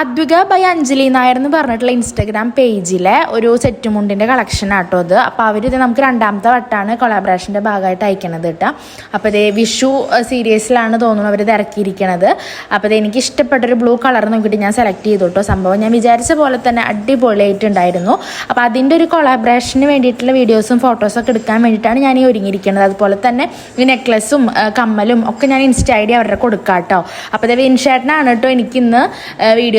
Advika by Anjali Nair എന്ന് പറഞ്ഞിട്ടുള്ള Instagram പേജിലെ ഒരു സെറ്റ് മുണ്ടിന്റെ കളക്ഷൻ ആട്ടോ ഇത് അപ്പോൾ ഇത് നമുക്ക് രണ്ടാമത്തെ വട്ടാണ് കൊളാബറേഷന്റെ ഭാഗമായിട്ട് അയക്കണത് കേട്ടോ അപ്പോൾ ഇത് വിഷു സീരീസിലാണ് തോന്നുന്നു അവർ ഇറക്കിയിരിക്കണത്. അപ്പോൾ ഇത് എനിക്ക് ഇഷ്ടപ്പെട്ടൊരു ബ്ലൂ കളർ നോക്കിയിട്ട് ഞാൻ സെലക്ട് ചെയ്തു കേട്ടോ സംഭവം ഞാൻ വിചാരിച്ച പോലെ തന്നെ അടിപൊളിയായിട്ടുണ്ടായിരുന്നു. അപ്പോൾ അതിന്റെ ഒരു കൊളാബറേഷന് വേണ്ടിയിട്ടുള്ള വീഡിയോസും ഫോട്ടോസൊക്കെ എടുക്കാൻ വേണ്ടിയിട്ടാണ് ഞാൻ ഈ ഒരുങ്ങിയിരിക്കുന്നത് അതുപോലെ തന്നെ ഈ നെക്ലസും കമ്മലും ഒക്കെ ഞാൻ ഇൻസ്റ്റ ഐ ഡി അവരുടെ കൊടുക്കാം കേട്ടോ അപ്പോൾ ഇത് വിൻഷേട്ടനാണ് കേട്ടോ എനിക്കിന്ന്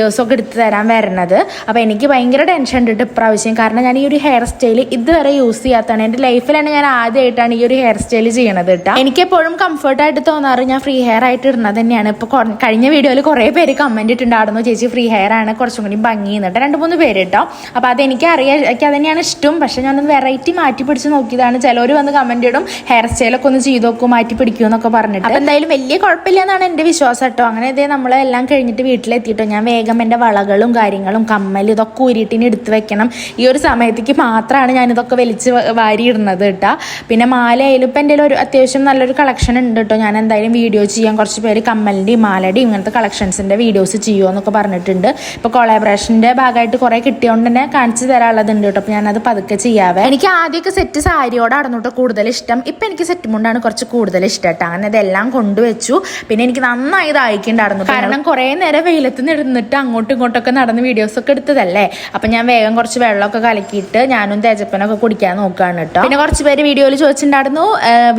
വീഡിയോസൊക്കെ എടുത്ത് തരാൻ വരണത്. അപ്പോൾ എനിക്ക് ഭയങ്കര ടെൻഷൻ ഉണ്ട് ഇപ്രാവശ്യം. കാരണം ഞാൻ ഈ ഒരു ഹെയർ സ്റ്റൈൽ ഇതുവരെ യൂസ് ചെയ്യാത്തതാണ്. എന്റെ തന്നെ ഞാൻ ആദ്യമായിട്ടാണ് ഈ ഒരു ഹെയർ സ്റ്റൈൽ ചെയ്യണത് കേട്ടോ എനിക്ക് എപ്പോഴും കംഫർട്ടായിട്ട് തോന്നാറ് ഞാൻ ഫ്രീ ഹെയർ ആയിട്ട് ഇടുന്നത് തന്നെയാണ്. ഇപ്പോൾ കഴിഞ്ഞ വീഡിയോയിൽ കുറേ പേര് കമന്റ് ഇട്ടുണ്ടായിരുന്നു. ചേച്ചി ഫ്രീ ഹെയർ ആണ്. കുറച്ചും കൂടി ഭംഗി എന്നിട്ട് രണ്ട് മൂന്ന് പേര് കേട്ടോ അപ്പോൾ അതെനിക്ക് അറിയാം എനിക്ക് അതന്നെയാണ് ഇഷ്ടം. പക്ഷേ ഞാനൊന്ന് വെറൈറ്റി മാറ്റി പിടിച്ച് നോക്കിയതാണ്. ചിലർ വന്ന് കമന്റ് ഇടും. ഹെയർ സ്റ്റൈലൊക്കെ ഒന്ന് ചെയ്തു നോക്കും. മാറ്റി പിടിക്കും എന്നൊക്കെ പറഞ്ഞിട്ട്. അപ്പോൾ എന്തായാലും വലിയ കുഴപ്പമില്ല എന്നാണ് എന്റെ വിശ്വാസം കേട്ടോ അങ്ങനെ ഇതേ നമ്മളെല്ലാം കഴിഞ്ഞിട്ട് വീട്ടിലെത്തിയിട്ടോ. ഞാൻ വേഗം എന്റെ വളകളും കാര്യങ്ങളും കമ്മൽ ഇതൊക്കെ ഊരിട്ടിന് എടുത്ത് വെക്കണം. ഈ ഒരു സമയത്തേക്ക് മാത്രമാണ് ഞാനിതൊക്കെ വലിച്ച് വാരി ഇടുന്നത് കേട്ടോ. പിന്നെ മാലയായാലും ഇപ്പം എന്റെ ഒരു അത്യാവശ്യം നല്ലൊരു കളക്ഷൻ ഉണ്ട് കേട്ടോ. ഞാൻ എന്തായാലും വീഡിയോ ചെയ്യാൻ കുറച്ച് പേര് കമ്മലിന്റെയും മാലയുടെയും ഇങ്ങനത്തെ കളക്ഷൻസിന്റെ വീഡിയോസ് ചെയ്യുമോ എന്നൊക്കെ പറഞ്ഞിട്ടുണ്ട്. ഇപ്പോൾ കൊളാബറേഷന്റെ ഭാഗമായിട്ട് കുറേ കിട്ടിയോണ്ട് തന്നെ കാണിച്ചു തരാനുള്ളതുണ്ട് കേട്ടോ. അപ്പോൾ ഞാനത് പതുക്കെ ചെയ്യാവേ. എനിക്ക് ആദ്യമൊക്കെ സെറ്റ് സാരിയോട് കേട്ടോ കൂടുതൽ ഇഷ്ടം. ഇപ്പം എനിക്ക് സെറ്റ് മുണ്ടാണ് കുറച്ച് കൂടുതൽ ഇഷ്ടം കേട്ടോ. അങ്ങനെ ഇതെല്ലാം കൊണ്ടുവച്ചു. പിന്നെ എനിക്ക് നന്നായി ഇത് അയക്കുന്നുണ്ടായിരുന്നു കാരണം കുറേ നേരം വെയിലത്ത് നിന്നിട്ട് അങ്ങോട്ടും ഇങ്ങോട്ടൊക്കെ നടന്ന് വീഡിയോസ് ഒക്കെ എടുത്തതല്ലേ? അപ്പം ഞാൻ വേഗം കുറച്ച് വെള്ളമൊക്കെ കലക്കിയിട്ട് ഞാനും തേജപ്പനൊക്കെ കുടിക്കാൻ നോക്കുകയാണ് കേട്ടോ. പിന്നെ കുറച്ച് പേര് വീഡിയോയിൽ ചോദിച്ചിട്ടുണ്ടായിരുന്നു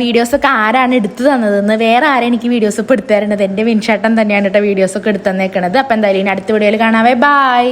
വീഡിയോസ് ഒക്കെ ആരാണ് എടുത്തു തന്നതെന്ന്? വേറെ ആരും എനിക്ക് വീഡിയോസ് ഒക്കെ എടുത്തു തരേണ്ടത് എന്റെ വിൻഷേട്ടൻ തന്നെയാണ് കേട്ടോ വീഡിയോസ് ഒക്കെ എടുത്തു തന്നേക്കണത്. അപ്പം എന്തായാലും ഇനി അടുത്ത വീഡിയോയിൽ കാണാവേ. ബൈ